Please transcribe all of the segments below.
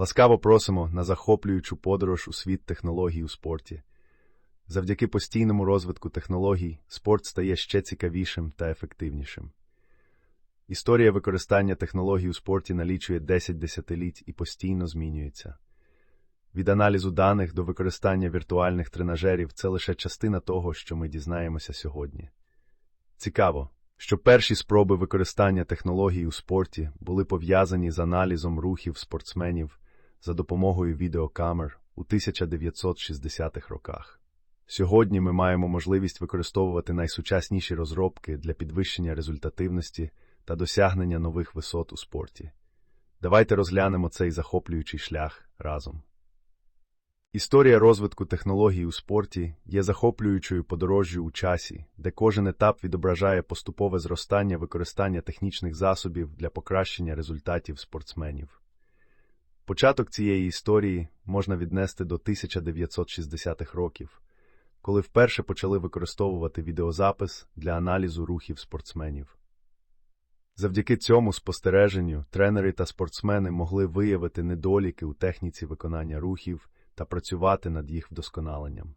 Ласкаво просимо на захоплюючу подорож у світ технологій у спорті. Завдяки постійному розвитку технологій спорт стає ще цікавішим та ефективнішим. Історія використання технологій у спорті налічує 10 десятиліть і постійно змінюється. Від аналізу даних до використання віртуальних тренажерів це лише частина того, що ми дізнаємося сьогодні. Цікаво, що перші спроби використання технологій у спорті були пов'язані з аналізом рухів спортсменів за допомогою відеокамер у 1960-х роках. Сьогодні ми маємо можливість використовувати найсучасніші розробки для підвищення результативності та досягнення нових висот у спорті. Давайте розглянемо цей захоплюючий шлях разом. Історія розвитку технологій у спорті є захоплюючою подорожжю у часі, де кожен етап відображає поступове зростання використання технічних засобів для покращення результатів спортсменів. Початок цієї історії можна віднести до 1960-х років, коли вперше почали використовувати відеозапис для аналізу рухів спортсменів. Завдяки цьому спостереженню тренери та спортсмени могли виявити недоліки у техніці виконання рухів та працювати над їх вдосконаленням.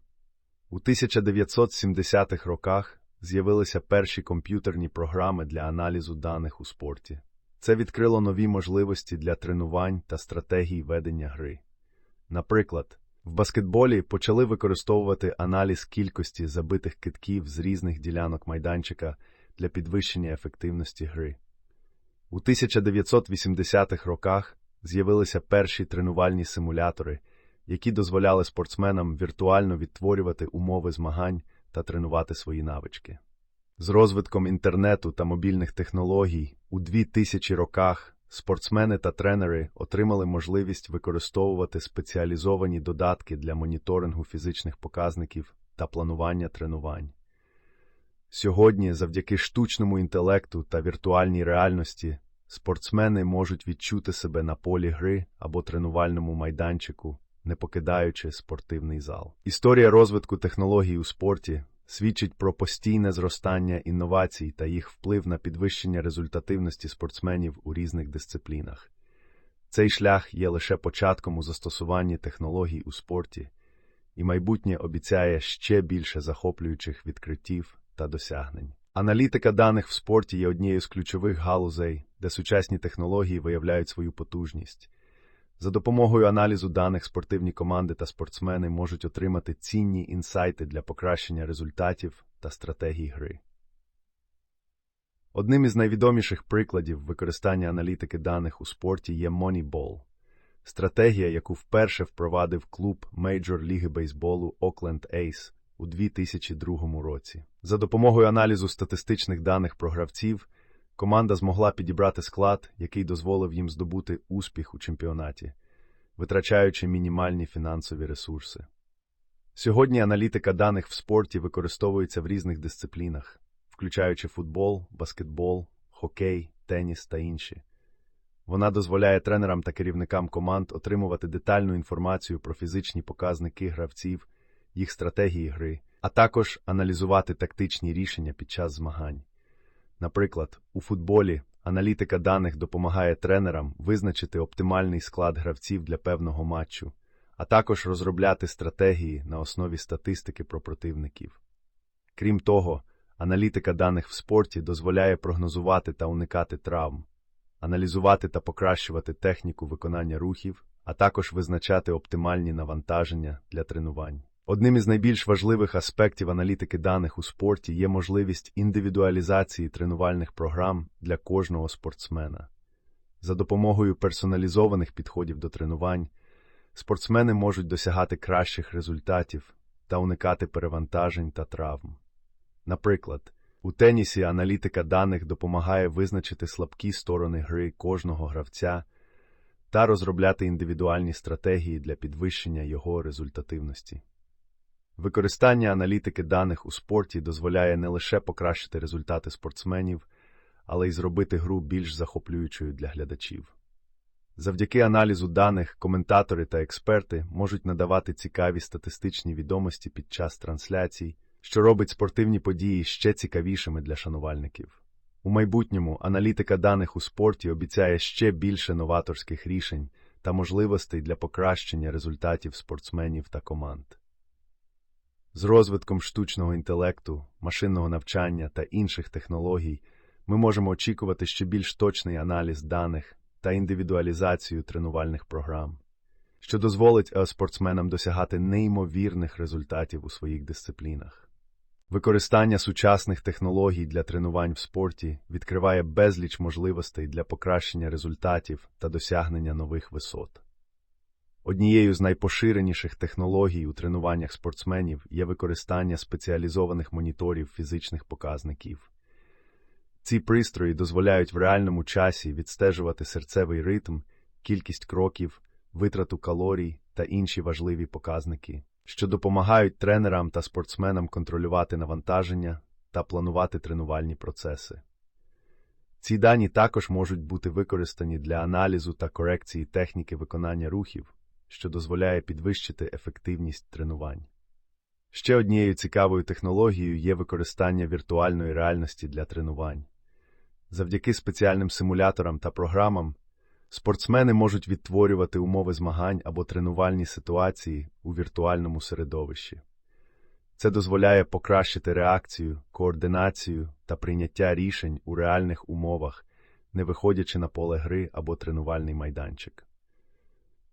У 1970-х роках з'явилися перші комп'ютерні програми для аналізу даних у спорті. Це відкрило нові можливості для тренувань та стратегій ведення гри. Наприклад, в баскетболі почали використовувати аналіз кількості забитих китків з різних ділянок майданчика для підвищення ефективності гри. У 1980-х роках з'явилися перші тренувальні симулятори, які дозволяли спортсменам віртуально відтворювати умови змагань та тренувати свої навички. З розвитком інтернету та мобільних технологій у 2000 роках спортсмени та тренери отримали можливість використовувати спеціалізовані додатки для моніторингу фізичних показників та планування тренувань. Сьогодні, завдяки штучному інтелекту та віртуальній реальності, спортсмени можуть відчути себе на полі гри або тренувальному майданчику, не покидаючи спортивний зал. Історія розвитку технологій у спорті свідчить про постійне зростання інновацій та їх вплив на підвищення результативності спортсменів у різних дисциплінах. Цей шлях є лише початком у застосуванні технологій у спорті, і майбутнє обіцяє ще більше захоплюючих відкриттів та досягнень. Аналітика даних в спорті є однією з ключових галузей, де сучасні технології виявляють свою потужність. За допомогою аналізу даних спортивні команди та спортсмени можуть отримати цінні інсайти для покращення результатів та стратегій гри. Одним із найвідоміших прикладів використання аналітики даних у спорті є Moneyball – стратегія, яку вперше впровадив клуб Мейджор Ліги бейсболу Oakland A's у 2002 році. За допомогою аналізу статистичних даних про гравців команда змогла підібрати склад, який дозволив їм здобути успіх у чемпіонаті, витрачаючи мінімальні фінансові ресурси. Сьогодні аналітика даних в спорті використовується в різних дисциплінах, включаючи футбол, баскетбол, хокей, теніс та інші. Вона дозволяє тренерам та керівникам команд отримувати детальну інформацію про фізичні показники гравців, їх стратегії гри, а також аналізувати тактичні рішення під час змагань. Наприклад, у футболі аналітика даних допомагає тренерам визначити оптимальний склад гравців для певного матчу, а також розробляти стратегії на основі статистики про противників. Крім того, аналітика даних в спорті дозволяє прогнозувати та уникати травм, аналізувати та покращувати техніку виконання рухів, а також визначати оптимальні навантаження для тренувань. Одним із найбільш важливих аспектів аналітики даних у спорті є можливість індивідуалізації тренувальних програм для кожного спортсмена. За допомогою персоналізованих підходів до тренувань спортсмени можуть досягати кращих результатів та уникати перевантажень та травм. Наприклад, у тенісі аналітика даних допомагає визначити слабкі сторони гри кожного гравця та розробляти індивідуальні стратегії для підвищення його результативності. Використання аналітики даних у спорті дозволяє не лише покращити результати спортсменів, але й зробити гру більш захоплюючою для глядачів. Завдяки аналізу даних коментатори та експерти можуть надавати цікаві статистичні відомості під час трансляцій, що робить спортивні події ще цікавішими для шанувальників. У майбутньому аналітика даних у спорті обіцяє ще більше новаторських рішень та можливостей для покращення результатів спортсменів та команд. З розвитком штучного інтелекту, машинного навчання та інших технологій ми можемо очікувати ще більш точний аналіз даних та індивідуалізацію тренувальних програм, що дозволить спортсменам досягати неймовірних результатів у своїх дисциплінах. Використання сучасних технологій для тренувань в спорті відкриває безліч можливостей для покращення результатів та досягнення нових висот. Однією з найпоширеніших технологій у тренуваннях спортсменів є використання спеціалізованих моніторів фізичних показників. Ці пристрої дозволяють в реальному часі відстежувати серцевий ритм, кількість кроків, витрату калорій та інші важливі показники, що допомагають тренерам та спортсменам контролювати навантаження та планувати тренувальні процеси. Ці дані також можуть бути використані для аналізу та корекції техніки виконання рухів, що дозволяє підвищити ефективність тренувань. Ще однією цікавою технологією є використання віртуальної реальності для тренувань. Завдяки спеціальним симуляторам та програмам спортсмени можуть відтворювати умови змагань або тренувальні ситуації у віртуальному середовищі. Це дозволяє покращити реакцію, координацію та прийняття рішень у реальних умовах, не виходячи на поле гри або тренувальний майданчик.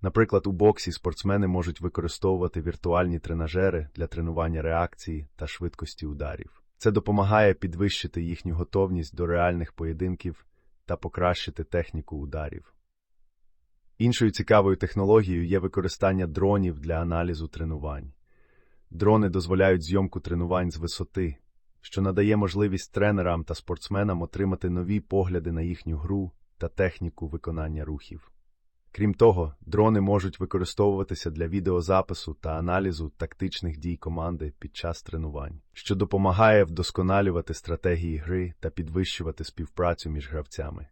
Наприклад, у боксі спортсмени можуть використовувати віртуальні тренажери для тренування реакції та швидкості ударів. Це допомагає підвищити їхню готовність до реальних поєдинків та покращити техніку ударів. Іншою цікавою технологією є використання дронів для аналізу тренувань. Дрони дозволяють зйомку тренувань з висоти, що надає можливість тренерам та спортсменам отримати нові погляди на їхню гру та техніку виконання рухів. Крім того, дрони можуть використовуватися для відеозапису та аналізу тактичних дій команди під час тренувань, що допомагає вдосконалювати стратегії гри та підвищувати співпрацю між гравцями.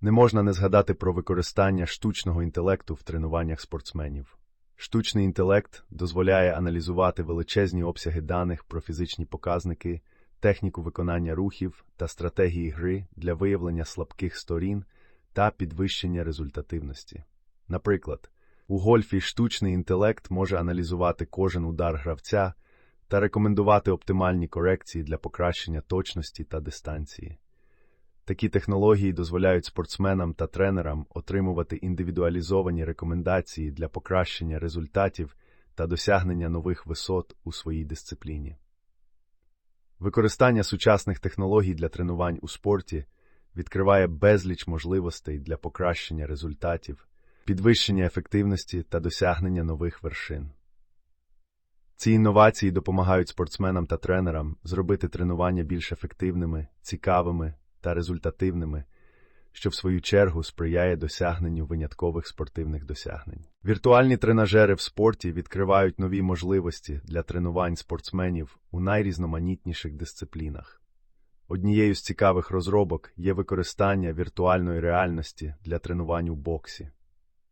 Не можна не згадати про використання штучного інтелекту в тренуваннях спортсменів. Штучний інтелект дозволяє аналізувати величезні обсяги даних про фізичні показники, техніку виконання рухів та стратегії гри для виявлення слабких сторін та підвищення результативності. Наприклад, у гольфі штучний інтелект може аналізувати кожен удар гравця та рекомендувати оптимальні корекції для покращення точності та дистанції. Такі технології дозволяють спортсменам та тренерам отримувати індивідуалізовані рекомендації для покращення результатів та досягнення нових висот у своїй дисципліні. Використання сучасних технологій для тренувань у спорті відкриває безліч можливостей для покращення результатів, підвищення ефективності та досягнення нових вершин. Ці інновації допомагають спортсменам та тренерам зробити тренування більш ефективними, цікавими та результативними, що в свою чергу сприяє досягненню виняткових спортивних досягнень. Віртуальні тренажери в спорті відкривають нові можливості для тренувань спортсменів у найрізноманітніших дисциплінах. Однією з цікавих розробок є використання віртуальної реальності для тренувань у боксі.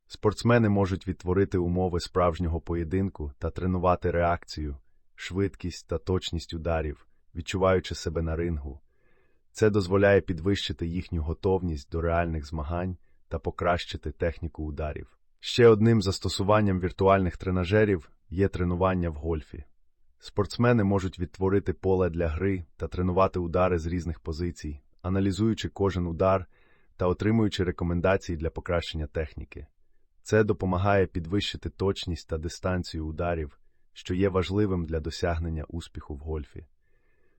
Спортсмени можуть відтворити умови справжнього поєдинку та тренувати реакцію, швидкість та точність ударів, відчуваючи себе на рингу. Це дозволяє підвищити їхню готовність до реальних змагань та покращити техніку ударів. Ще одним застосуванням віртуальних тренажерів є тренування в гольфі. Спортсмени можуть відтворити поле для гри та тренувати удари з різних позицій, аналізуючи кожен удар та отримуючи рекомендації для покращення техніки. Це допомагає підвищити точність та дистанцію ударів, що є важливим для досягнення успіху в гольфі.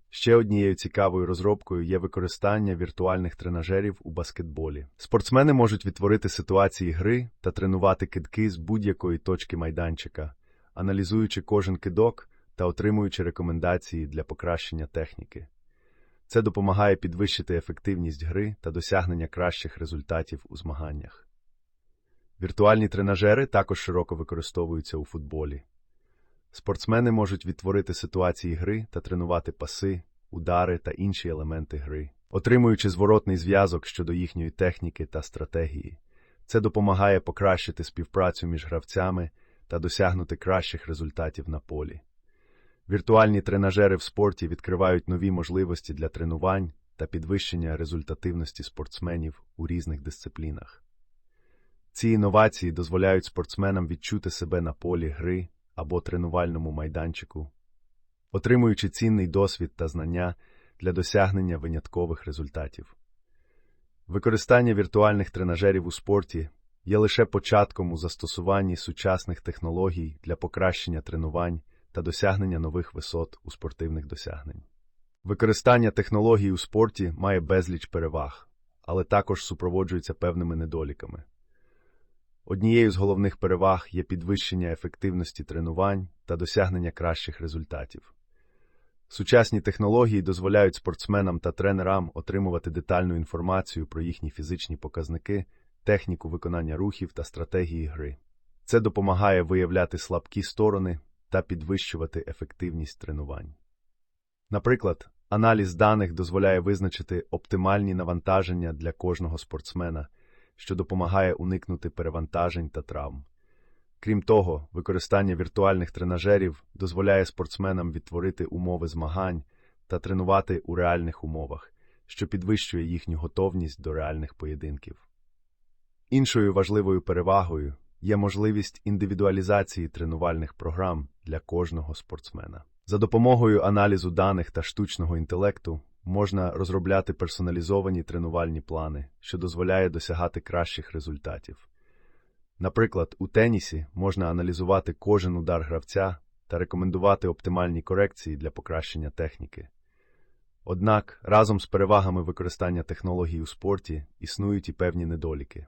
Ще однією цікавою розробкою є використання віртуальних тренажерів у баскетболі. Спортсмени можуть відтворити ситуації гри та тренувати кидки з будь-якої точки майданчика, аналізуючи кожен кидок та отримуючи рекомендації для покращення техніки. Це допомагає підвищити ефективність гри та досягнення кращих результатів у змаганнях. Віртуальні тренажери також широко використовуються у футболі. Спортсмени можуть відтворити ситуації гри та тренувати паси, удари та інші елементи гри, отримуючи зворотний зв'язок щодо їхньої техніки та стратегії. Це допомагає покращити співпрацю між гравцями та досягнути кращих результатів на полі. Віртуальні тренажери в спорті відкривають нові можливості для тренувань та підвищення результативності спортсменів у різних дисциплінах. Ці інновації дозволяють спортсменам відчути себе на полі гри або тренувальному майданчику, отримуючи цінний досвід та знання для досягнення виняткових результатів. Використання віртуальних тренажерів у спорті є лише початком у застосуванні сучасних технологій для покращення тренувань та досягнення нових висот у спортивних досягнень. Використання технологій у спорті має безліч переваг, але також супроводжується певними недоліками. Однією з головних переваг є підвищення ефективності тренувань та досягнення кращих результатів. Сучасні технології дозволяють спортсменам та тренерам отримувати детальну інформацію про їхні фізичні показники, техніку виконання рухів та стратегії гри. Це допомагає виявляти слабкі сторони та підвищувати ефективність тренувань. Наприклад, аналіз даних дозволяє визначити оптимальні навантаження для кожного спортсмена, що допомагає уникнути перевантажень та травм. Крім того, використання віртуальних тренажерів дозволяє спортсменам відтворити умови змагань та тренувати у реальних умовах, що підвищує їхню готовність до реальних поєдинків. Іншою важливою перевагою є можливість індивідуалізації тренувальних програм для кожного спортсмена. За допомогою аналізу даних та штучного інтелекту можна розробляти персоналізовані тренувальні плани, що дозволяє досягати кращих результатів. Наприклад, у тенісі можна аналізувати кожен удар гравця та рекомендувати оптимальні корекції для покращення техніки. Однак разом з перевагами використання технологій у спорті існують і певні недоліки.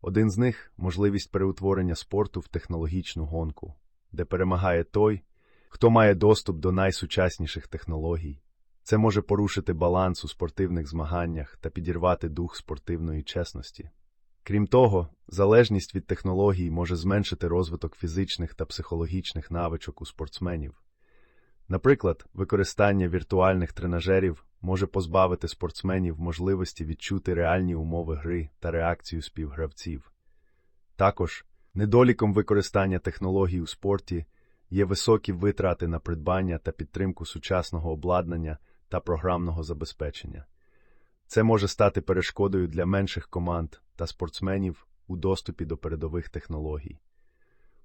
Один з них можливість переутворення спорту в технологічну гонку, де перемагає той, хто має доступ до найсучасніших технологій. Це може порушити баланс у спортивних змаганнях та підірвати дух спортивної чесності. Крім того, залежність від технологій може зменшити розвиток фізичних та психологічних навичок у спортсменів. Наприклад, використання віртуальних тренажерів може позбавити спортсменів можливості відчути реальні умови гри та реакцію співгравців. Також недоліком використання технологій у спорті є високі витрати на придбання та підтримку сучасного обладнання та програмного забезпечення. Це може стати перешкодою для менших команд та спортсменів у доступі до передових технологій.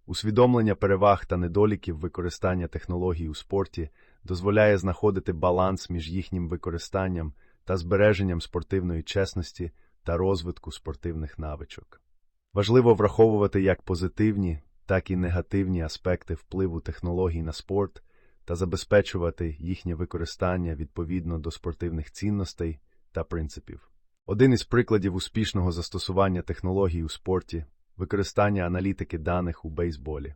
Усвідомлення переваг та недоліків використання технологій у спорті дозволяє знаходити баланс між їхнім використанням та збереженням спортивної чесності та розвитку спортивних навичок. Важливо враховувати як позитивні, так і негативні аспекти впливу технологій на спорт та забезпечувати їхнє використання відповідно до спортивних цінностей та принципів. Один із прикладів успішного застосування технологій у спорті використання аналітики даних у бейсболі.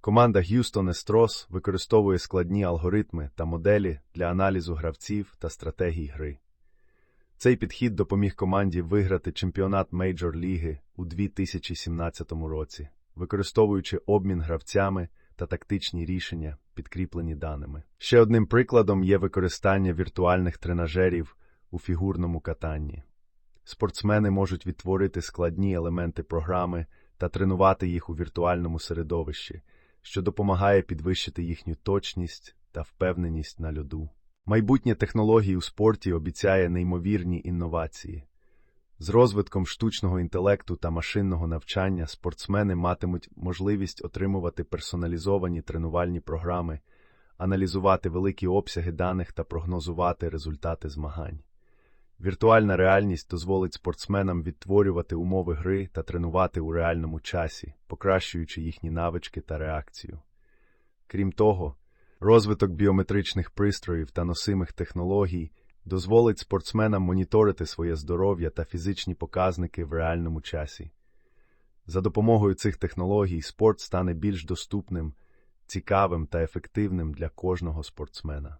Команда Houston Astros використовує складні алгоритми та моделі для аналізу гравців та стратегій гри. Цей підхід допоміг команді виграти чемпіонат Мейджор Ліги у 2017 році, використовуючи обмін гравцями та тактичні рішення, підкріплені даними. Ще одним прикладом є використання віртуальних тренажерів у фігурному катанні. Спортсмени можуть відтворити складні елементи програми та тренувати їх у віртуальному середовищі, що допомагає підвищити їхню точність та впевненість на льоду. Майбутнє технологій у спорті обіцяє неймовірні інновації. З розвитком штучного інтелекту та машинного навчання спортсмени матимуть можливість отримувати персоналізовані тренувальні програми, аналізувати великі обсяги даних та прогнозувати результати змагань. Віртуальна реальність дозволить спортсменам відтворювати умови гри та тренувати у реальному часі, покращуючи їхні навички та реакцію. Крім того, розвиток біометричних пристроїв та носимих технологій дозволить спортсменам моніторити своє здоров'я та фізичні показники в реальному часі. За допомогою цих технологій спорт стане більш доступним, цікавим та ефективним для кожного спортсмена.